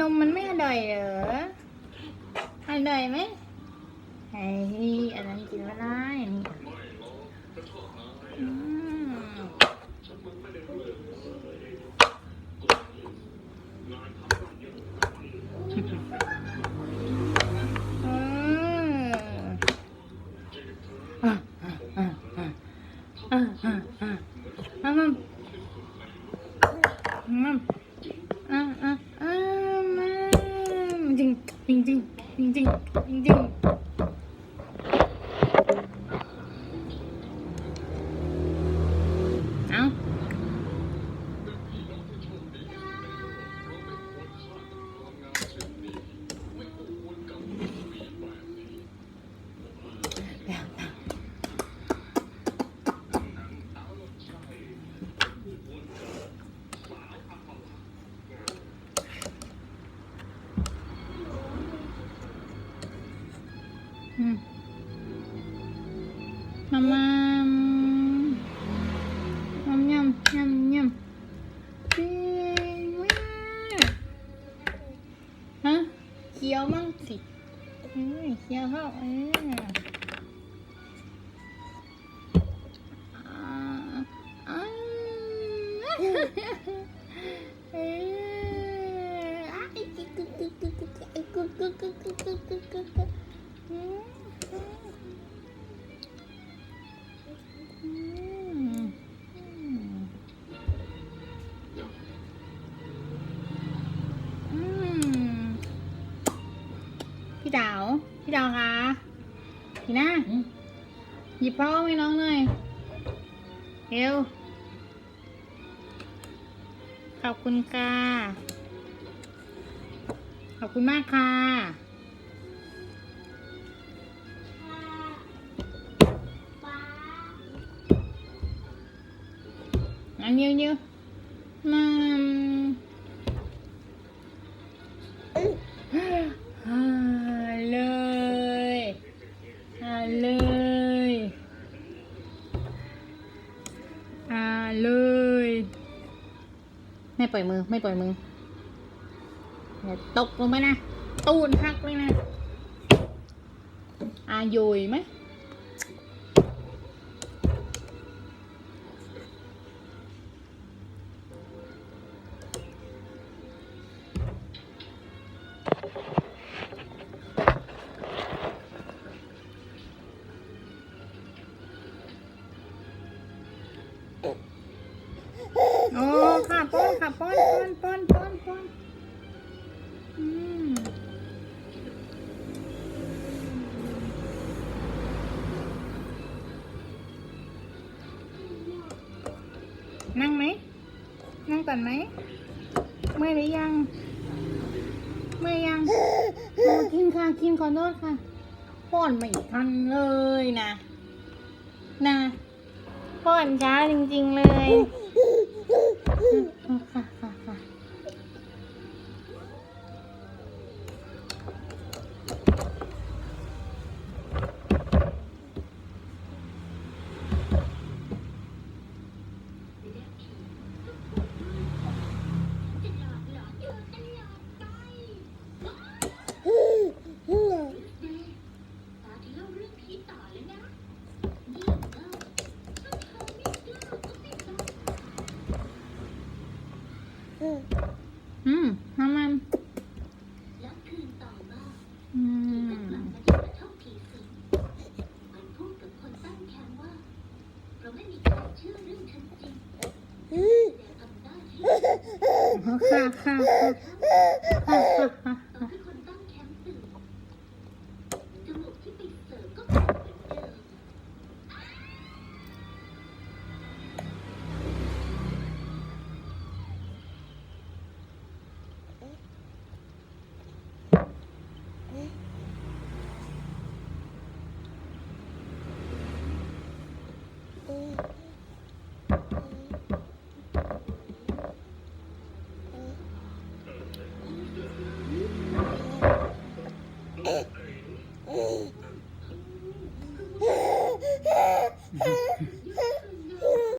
นมมันไม่อร่อยเหรอ อร่อยไหมไอ้อันนั้นกินไม่ได้ tá, tá. มามามามยำยำยำจริงมากฮะเคี้ยวมั่งสิเอ้ยเคี้ยวเข้าเอออ่าอ่าเอออะอีก พี่ดาว พี่ดาวคะพี่หน้าหยิบพ่อให้น้องหน่อยเร็วขอบคุณค่ะ ขอบคุณมากค่ะ อันเยอะเยอะมา่าเลย ไม่ปล่อยมือไม่ปล่อยมืออย่าตกลงไปนะ ตูนหักเลยนะอาโยยไหม โอ้ค่ะป้อนค่ะป้อนป้อนป้อนป้อนป้อนอืมนั่งไหม นั่งก่อนไหม เมื่อยหรือยัง เมื่อยยังโอ้กินค่ะกินขอโทษค่ะป้อนไม่ทันเลยนะ นะป้อนช้าจริงๆเลย 嗯嗯放 อืมน้ำมันแล้วคืนต่อมาอืมก็กลับมาที่กระท่อมผีสิงมันพูดกับคนตั้งแคมป์ว่าเราไม่มีใครเชื่อเรื่องฉันจริงแต่ทำได้ที่ค่ะค่ะค่ะค่ะค่ะ